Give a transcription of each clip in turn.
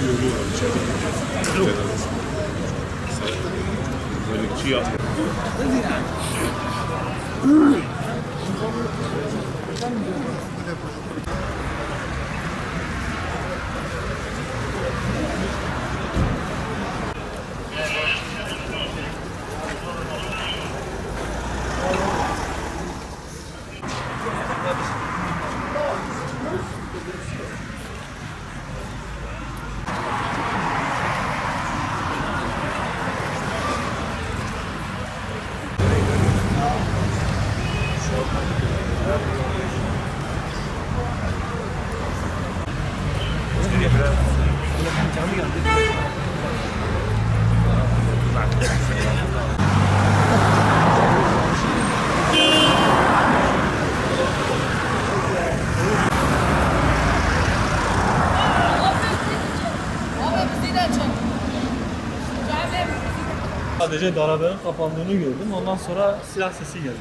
Yoluyorlar içeride. Cenazesi. Böyle Sadece darabenin kapandığını gördüm. Ondan sonra silah sesi geldi.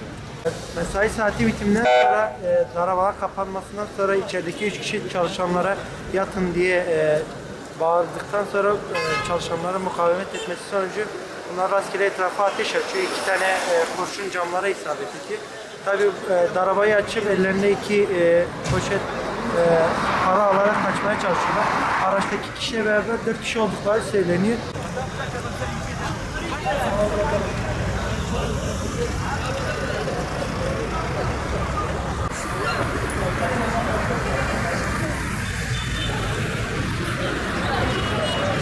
Mesai saati bitiminden sonra e, darabalar kapanmasından sonra içerideki üç kişi çalışanlara yatın diye e, bağırdıktan sonra e, çalışanların mukavemet etmesi sonucu bunlar rastgele etrafa ateş açıyor. İki tane e, kurşun camlara isabet ediyor. Tabi e, darabayı açıp ellerinde iki e, poşet e, para alarak kaçmaya çalışıyorlar. Araçtaki kişiyle beraber dört kişi oldukları söyleniyor.